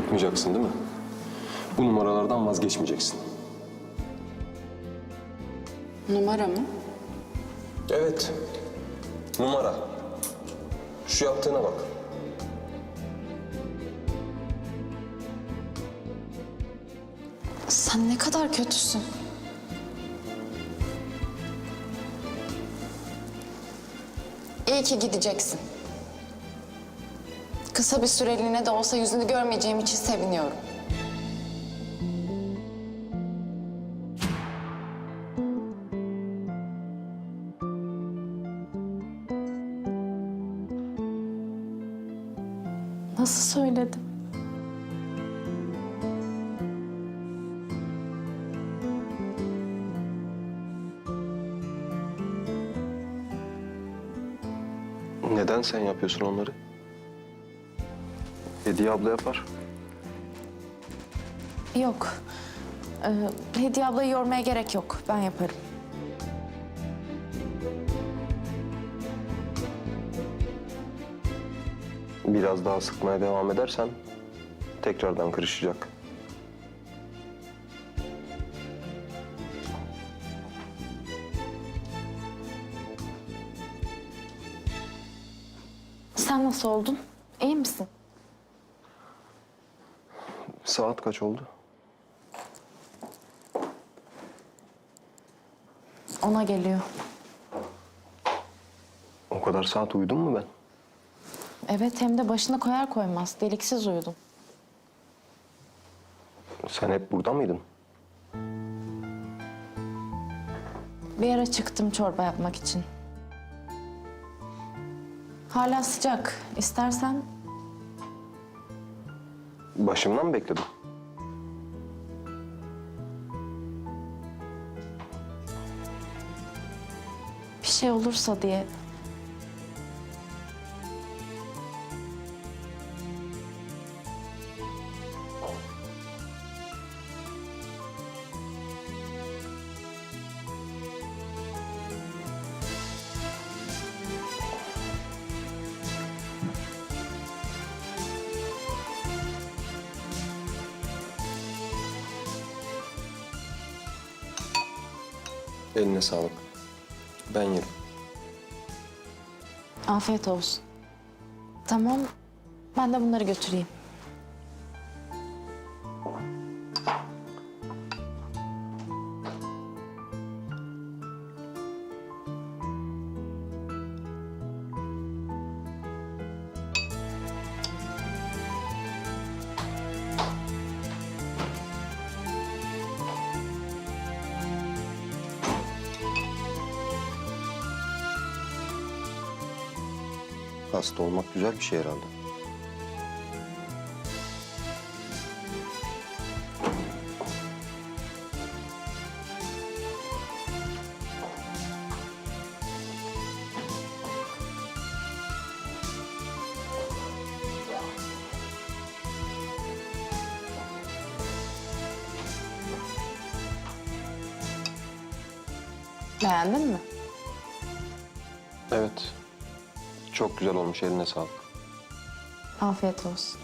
Yapmayacaksın değil mi? Bu numaralardan vazgeçmeyeceksin. Numara mı? Evet. Numara. Şu yaptığına bak. Sen ne kadar kötüsün. İyi ki gideceksin. Kısa bir süreliğine de olsa yüzünü görmeyeceğim için seviniyorum. Nasıl söyledim? Neden sen yapıyorsun onları? Hediye abla yapar. Yok. Ee, Hediye ablayı yormaya gerek yok. Ben yaparım. Biraz daha sıkmaya devam edersen tekrardan kırışacak. Sen nasıl oldun? İyi misin? Saat kaç oldu? Ona geliyor. O kadar saat uyudum mu ben? Evet hem de başına koyar koymaz. Deliksiz uyudum. Sen hep burada mıydın? Bir ara çıktım çorba yapmak için. Hala sıcak. İstersen Başımdan mı bekledin? bir şey olursa diye. Eline sağlık. Ben yerim. Afiyet olsun. Tamam. Ben de bunları götüreyim. Hasta olmak güzel bir şey herhalde. Beğendin mi? Evet. Çok güzel olmuş. Eline sağlık. Afiyet olsun.